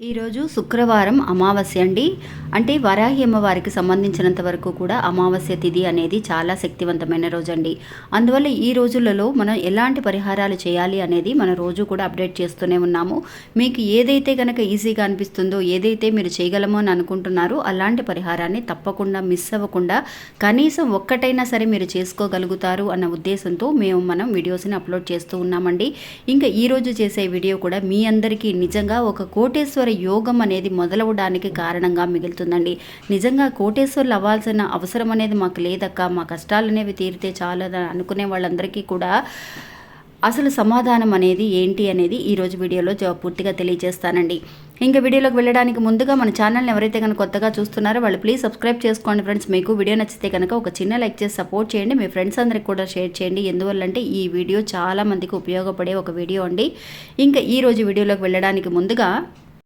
ఈరోజు శుక్రవారం అమావాస్య అండి. అంటే వరాహి అమ్మవారికి సంబంధించినంత వరకు కూడా అమావాస్య తిథి అనేది చాలా శక్తివంతమైన రోజు అండి అందువల్ల ఈ రోజులలో మనం ఎలాంటి పరిహారాలు చేయాలి అనేది మన రోజు కూడా అప్డేట్ చేస్తూనే ఉన్నాము. మీకు ఏదైతే కనుక ఈజీగా అనిపిస్తుందో ఏదైతే మీరు చేయగలమో అని అనుకుంటున్నారో అలాంటి పరిహారాన్ని తప్పకుండా మిస్ అవ్వకుండా కనీసం ఒక్కటైనా సరే మీరు చేసుకోగలుగుతారు అన్న ఉద్దేశంతో మేము మనం వీడియోస్ని అప్లోడ్ చేస్తూ ఉన్నామండి. ఇంకా ఈ రోజు చేసే వీడియో కూడా మీ అందరికీ నిజంగా ఒక కోటేశ్వర యోగం అనేది మొదలవడానికి కారణంగా మిగులుతుందండి. నిజంగా కోటేశ్వర్లు అవ్వాల్సిన అవసరం అనేది మాకు లేదక్క. మా కష్టాలు అనేవి తీరితే చాలు అనుకునే వాళ్ళందరికీ కూడా అసలు సమాధానం అనేది ఏంటి అనేది ఈరోజు వీడియోలో పూర్తిగా తెలియజేస్తానండి. ఇంకా వీడియోలోకి వెళ్ళడానికి ముందుగా మన ఛానల్ని ఎవరైతే కనుక కొత్తగా చూస్తున్నారో వాళ్ళు ప్లీజ్ సబ్స్క్రైబ్ చేసుకోండి ఫ్రెండ్స్. మీకు వీడియో నచ్చితే కనుక ఒక చిన్న లైక్ చేసి సపోర్ట్ చేయండి. మీ ఫ్రెండ్స్ అందరికి కూడా షేర్ చేయండి. ఎందువల్లంటే ఈ వీడియో చాలామందికి ఉపయోగపడే ఒక వీడియో అండి. ఇంకా ఈ రోజు వీడియోలోకి వెళ్ళడానికి ముందుగా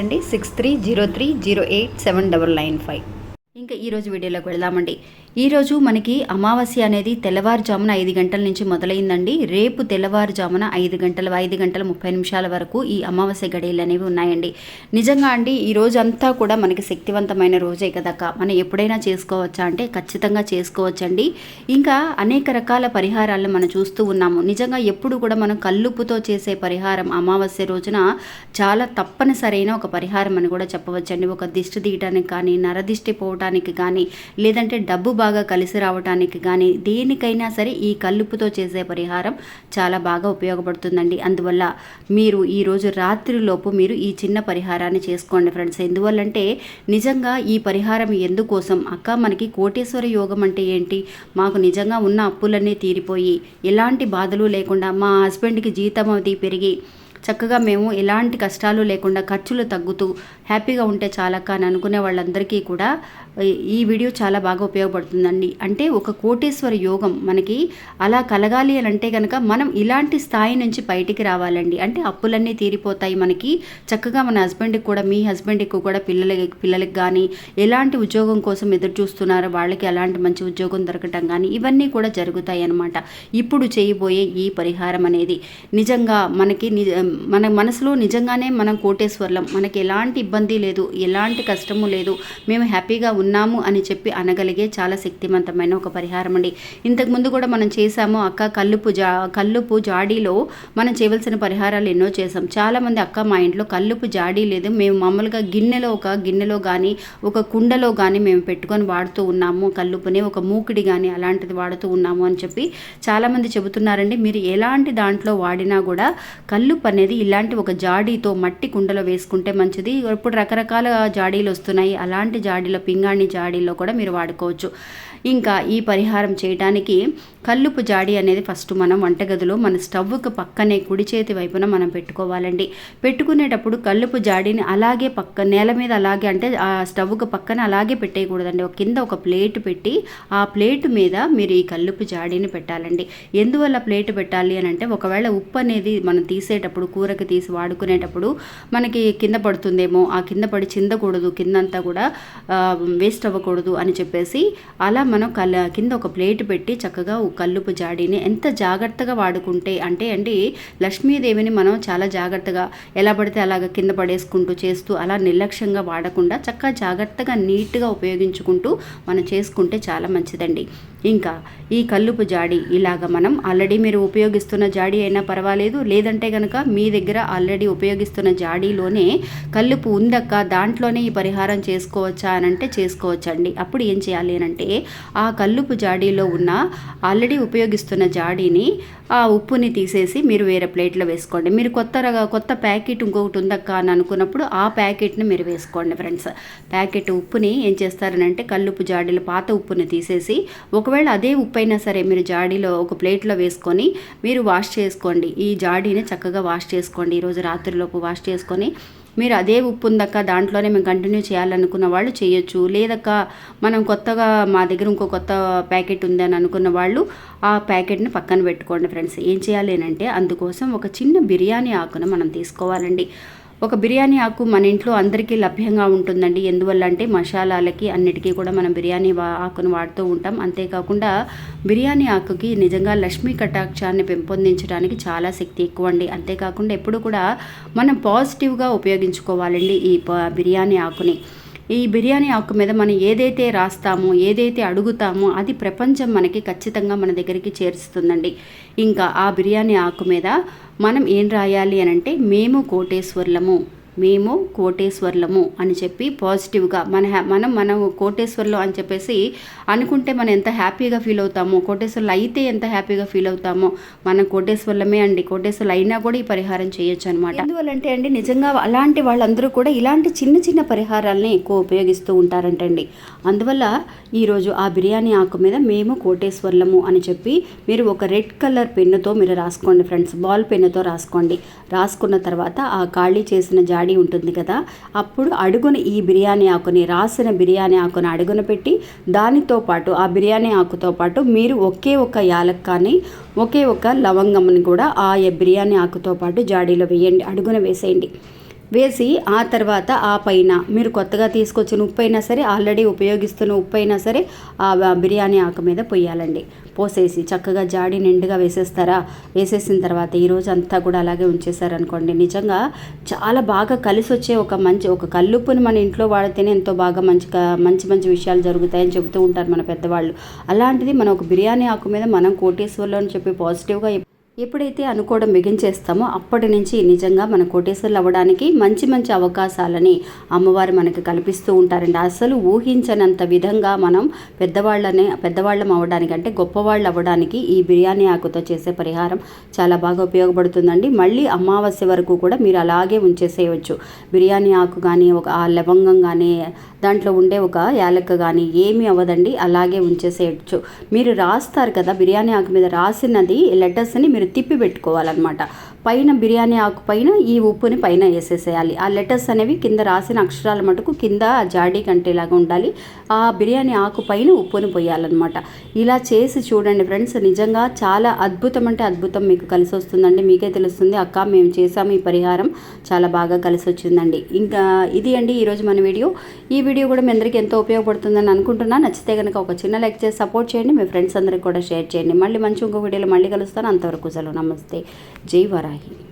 అండి six three zero three zero eight seven double nine five. ఇంకా ఈరోజు వీడియోలోకి వెళదామండి. ఈరోజు మనకి అమావాస్య అనేది తెల్లవారుజామున ఐదు గంటల నుంచి మొదలైందండి. రేపు తెల్లవారుజామున ఐదు గంటల ఐదు గంటల ముప్పై నిమిషాల వరకు ఈ అమావాస్య గడియలు అనేవి ఉన్నాయండి. నిజంగా అండి ఈ రోజంతా కూడా మనకి శక్తివంతమైన రోజే కదక్క. మనం ఎప్పుడైనా చేసుకోవచ్చా అంటే ఖచ్చితంగా చేసుకోవచ్చండి. ఇంకా అనేక రకాల పరిహారాలను మనం చూస్తూ ఉన్నాము. నిజంగా ఎప్పుడు కూడా మనం కల్లుపుతో చేసే పరిహారం అమావాస్య రోజున చాలా తప్పనిసరైన ఒక పరిహారం అని కూడా చెప్పవచ్చండి. ఒక దిష్టి తీయటానికి కానీ నరదిష్టి పోవటానికి కానీ లేదంటే డబ్బు బాగా కలిసి రావటానికి కానీ దేనికైనా సరే ఈ కల్లుపుతో చేసే పరిహారం చాలా బాగా ఉపయోగపడుతుందండి. అందువల్ల మీరు ఈరోజు రాత్రిలోపు మీరు ఈ చిన్న పరిహారాన్ని చేసుకోండి ఫ్రెండ్స్. ఎందువల్లంటే నిజంగా ఈ పరిహారం ఎందుకోసం? అక్క మనకి కోటేశ్వర యోగం అంటే ఏంటి? మాకు నిజంగా ఉన్న అప్పులన్నీ తీరిపోయి ఎలాంటి బాధలు లేకుండా మా హస్బెండ్కి జీతం అది పెరిగి చక్కగా మేము ఎలాంటి కష్టాలు లేకుండా ఖర్చులు తగ్గుతూ హ్యాపీగా ఉంటే చాలక్క అని అనుకునే వాళ్ళందరికీ కూడా ఈ- వీడియో చాలా బాగా ఉపయోగపడుతుందండి. అంటే ఒక కోటేశ్వర యోగం మనకి అలా కలగాలి అని అంటే కనుక మనం ఇలాంటి స్థాయి నుంచి బయటికి రావాలండి. అంటే అప్పులన్నీ తీరిపోతాయి మనకి. చక్కగా మన హస్బెండ్కి కూడా మీ హస్బెండ్కి కూడా పిల్లలకి పిల్లలకి కానీ ఎలాంటి ఉద్యోగం కోసం ఎదురు చూస్తున్నారో వాళ్ళకి ఎలాంటి మంచి ఉద్యోగం దొరకటం కానీ ఇవన్నీ కూడా జరుగుతాయి అన్నమాట. ఇప్పుడు చేయబోయే ఈ పరిహారం అనేది నిజంగా మనకి మన మనసులో నిజంగానే మనం కోటేశ్వర్లం. మనకి ఎలాంటి ఇబ్బంది లేదు ఎలాంటి కష్టము లేదు. మేము హ్యాపీగా ఉన్నాము అని చెప్పి అనగలిగే చాలా శక్తివంతమైన ఒక పరిహారం అండి. ఇంతకు ముందు కూడా మనం చేసాము అక్క కల్లుపు జా కల్లుపు జాడీలో మనం చేయవలసిన పరిహారాలు ఎన్నో చేసాం చాలామంది అక్క మా ఇంట్లో కల్లుపు జాడీ లేదు. మేము మామూలుగా గిన్నెలో ఒక గిన్నెలో కానీ ఒక కుండలో కానీ మేము పెట్టుకొని వాడుతూ ఉన్నాము. కల్లుపుని ఒక మూకిడి కానీ అలాంటిది వాడుతూ ఉన్నాము అని చెప్పి చాలామంది చెబుతున్నారండి. మీరు ఎలాంటి దాంట్లో వాడినా కూడా కల్లుపు అనేది ఇలాంటి ఒక జాడీతో మట్టి కుండలో వేసుకుంటే మంచిది. ఇప్పుడు రకరకాల జాడీలు వస్తున్నాయి. అలాంటి జాడీలో పింగాణి జాడీలో కూడా మీరు వాడుకోవచ్చు. ఇంకా ఈ పరిహారం చేయడానికి కల్లుపు జాడి అనేది ఫస్ట్ మనం వంటగదిలో మన స్టవ్కు పక్కనే కుడి చేతి వైపున మనం పెట్టుకోవాలండి. పెట్టుకునేటప్పుడు కల్లుపు జాడీని అలాగే పక్క నేల మీద అలాగే అంటే ఆ స్టవ్కి పక్కన అలాగే పెట్టేయకూడదండి. ఒక కింద ఒక ప్లేట్ పెట్టి ఆ ప్లేట్ మీద మీరు ఈ కల్లుపు జాడీని పెట్టాలండి. ఎందువల్ల ప్లేట్ పెట్టాలి అని అంటే ఒకవేళ ఉప్పు అనేది మనం తీసేటప్పుడు కూరకి తీసి వాడుకునేటప్పుడు మనకి కింద పడుతుందేమో ఆ కింద పడి చిందకూడదు కిందంతా కూడా వేస్ట్ అవ్వకూడదు అని చెప్పేసి అలా మనం కల్ కింద ఒక ప్లేట్ పెట్టి చక్కగా కల్లుపు జాడీని ఎంత జాగ్రత్తగా వాడుకుంటే అంటే అండి లక్ష్మీదేవిని మనం చాలా జాగ్రత్తగా ఎలా పడితే అలాగ కింద పడేసుకుంటూ చేస్తూ అలా నిర్లక్ష్యంగా వాడకుండా చక్కగా జాగ్రత్తగా నీట్గా ఉపయోగించుకుంటూ మనం చేసుకుంటే చాలా మంచిదండి. ఇంకా ఈ కల్లుపు జాడి ఇలాగ మనం ఆల్రెడీ మీరు ఉపయోగిస్తున్న జాడీ అయినా పర్వాలేదు. లేదంటే కనుక మీ దగ్గర ఆల్రెడీ ఉపయోగిస్తున్న జాడీలోనే కల్లుపు ఉందక్క దాంట్లోనే ఈ పరిహారం చేసుకోవచ్చా అని అంటే చేసుకోవచ్చండి. అప్పుడు ఏం చేయాలి అని అంటే ఆ కల్లుపు జాడీలో ఉన్న ఆల్రెడీ ఉపయోగిస్తున్న జాడీని ఆ ఉప్పుని తీసేసి మీరు వేరే ప్లేట్లో వేసుకోండి. మీరు కొత్త కొత్త ప్యాకెట్ ఇంకొకటి ఉందక్క అని అనుకున్నప్పుడు ఆ ప్యాకెట్ని మీరు వేసుకోండి ఫ్రెండ్స్. ప్యాకెట్ ఉప్పుని ఏం చేస్తారనంటే కల్లుపు జాడీలు పాత ఉప్పుని తీసేసి ఒక ఒకవేళ అదే ఉప్పు అయినా సరే మీరు జాడీలో ఒక ప్లేట్లో వేసుకొని మీరు వాష్ చేసుకోండి. ఈ జాడీని చక్కగా వాష్ చేసుకోండి. ఈరోజు రాత్రిలోపు వాష్ చేసుకొని మీరు అదే ఉప్పు ఉందక్క దాంట్లోనే మేము కంటిన్యూ చేయాలనుకున్న వాళ్ళు చేయొచ్చు. లేదక్క మనం కొత్తగా మా దగ్గర ఇంకో కొత్త ప్యాకెట్ ఉందని అనుకున్న వాళ్ళు ఆ ప్యాకెట్ని పక్కన పెట్టుకోండి ఫ్రెండ్స్. ఏం చేయాలి అంటే అందుకోసం ఒక చిన్న బిర్యానీ ఆకును మనం తీసుకోవాలండి. ఒక బిర్యానీ ఆకు మన ఇంట్లో అందరికీ లభ్యంగా ఉంటుందండి. ఎందువల్ల అంటే మసాలాలకి అన్నిటికీ కూడా మనం బిర్యానీ ఆకును వాడుతూ ఉంటాం. అంతేకాకుండా బిర్యానీ ఆకుకి నిజంగా లక్ష్మీ కటాక్షాన్ని పెంపొందించడానికి చాలా శక్తి ఎక్కువ అండి అంతేకాకుండా ఎప్పుడు కూడా మనం పాజిటివ్గా ఉపయోగించుకోవాలండి ఈ బిర్యానీ ఆకుని. ఈ బిర్యానీ ఆకు మీద మనం ఏదైతే రాస్తామో ఏదైతే అడుగుతామో అది ప్రపంచం మనకి ఖచ్చితంగా మన దగ్గరికి చేరుస్తుందండి. ఇంకా ఆ బిర్యానీ ఆకు మీద మనం ఏం రాయాలి అని అంటే మేము కోటేశ్వర్లము. మేము కోటేశ్వర్లము అని చెప్పి పాజిటివ్గా మన మనం మనం కోటేశ్వర్లు అని చెప్పేసి అనుకుంటే మనం ఎంత హ్యాపీగా ఫీల్ అవుతామో కోటేశ్వర్లు అయితే ఎంత హ్యాపీగా ఫీల్ అవుతామో మనం కోటేశ్వర్లమే అండి. కోటేశ్వర్లు అయినా కూడా ఈ పరిహారం చేయొచ్చు అనమాట ఎందువల్లంటే అండి నిజంగా అలాంటి వాళ్ళందరూ కూడా ఇలాంటి చిన్న చిన్న పరిహారాలని ఎక్కువ ఉపయోగిస్తూ ఉంటారంటండి. అందువల్ల ఈరోజు ఆ బిర్యానీ ఆకు మీద మేము కోటేశ్వర్లము అని చెప్పి మీరు ఒక రెడ్ కలర్ పెన్నుతో మీరు రాసుకోండి ఫ్రెండ్స్ బాల్ పెన్నుతో రాసుకోండి. రాసుకున్న తర్వాత ఆ ఖాళీ చేసిన జాడి జాడి ఉంటుంది కదా అప్పుడు అడుగున ఈ బిర్యానీ ఆకుని రాసిన బిర్యానీ ఆకుని అడుగున పెట్టి దానితో పాటు ఆ బిర్యానీ ఆకుతో పాటు మీరు ఒకే ఒక యాలక్కాని ఒకే ఒక లవంగంని కూడా ఆ బిర్యానీ ఆకుతో పాటు జాడీలో వేయండి అడుగున వేసేయండి. వేసి ఆ తర్వాత ఆ పైన మీరు కొత్తగా తీసుకొచ్చిన ఉప్పు అయినా సరే ఆల్రెడీ ఉపయోగిస్తున్న ఉప్పు అయినా సరే ఆ బిర్యానీ ఆకు మీద పొయ్యాలండి. పోసేసి చక్కగా జాడి నిండుగా వేసేస్తారా? వేసేసిన తర్వాత ఈరోజు అంతా కూడా అలాగే ఉంచేసారనుకోండి నిజంగా చాలా బాగా కలిసి వచ్చే ఒక మంచి ఒక కల్లుప్పుని మన ఇంట్లో వాడితేనే ఎంతో బాగా మంచి మంచి మంచి విషయాలు జరుగుతాయని చెబుతూ ఉంటారు మన పెద్దవాళ్ళు. అలాంటిది మనం ఒక బిర్యానీ ఆకు మీద మనం కోటేశ్వర్లో అని చెప్పి పాజిటివ్గా ఎప్పుడైతే అనుకోవడం మిగించేస్తామో అప్పటి నుంచి నిజంగా మన కోటేశ్వర్లు అవ్వడానికి మంచి మంచి అవకాశాలని అమ్మవారు మనకి కల్పిస్తూ ఉంటారండి. అసలు ఊహించనంత విధంగా మనం పెద్దవాళ్ళని పెద్దవాళ్ళం అవ్వడానికి అంటే గొప్పవాళ్ళు అవ్వడానికి ఈ బిర్యానీ ఆకుతో చేసే పరిహారం చాలా బాగా ఉపయోగపడుతుందండి. మళ్ళీ అమావాస్య వరకు కూడా మీరు అలాగే ఉంచేసేయవచ్చు బిర్యానీ ఆకు కానీ ఒక ఆ లవంగం కానీ దాంట్లో ఉండే ఒక యాలక్క కానీ ఏమీ అవ్వదండి. అలాగే ఉంచేసేయచ్చు. మీరు రాస్తారు కదా బిర్యానీ ఆకు మీద రాసినది లెటర్స్ని మీరు తిప్పి పెట్టుకోవాలన్నమాట పైన బిర్యానీ ఆకు పైన ఈ ఉప్పుని పైన వేసేసేయాలి. ఆ లెటర్స్ అనేవి కింద రాసిన అక్షరాల మటుకు కింద జాడీ కంటేలాగా ఉండాలి. ఆ బిర్యానీ ఆకు పైన ఉప్పుని పోయాలన్నమాట. ఇలా చేసి చూడండి ఫ్రెండ్స్ నిజంగా చాలా అద్భుతం అంటే అద్భుతం మీకు కలిసి వస్తుందండి. మీకే తెలుస్తుంది అక్క మేము చేసాము ఈ పరిహారం. చాలా బాగా కలిసి వచ్చిందండి. ఇంకా ఇది అండి ఈరోజు మన వీడియో. ఈ వీడియో కూడా మీ అందరికీ ఎంతో ఉపయోగపడుతుందని అనుకుంటున్నా. నచ్చితే కనుక ఒక చిన్న లైక్ చేసి సపోర్ట్ చేయండి. మీ ఫ్రెండ్స్ అందరికి కూడా షేర్ చేయండి. మళ్ళీ మంచి ఇంకో వీడియోలో మళ్ళీ కలుస్తాను. అంతవరకు సెలవు నమస్తే జై వరాహి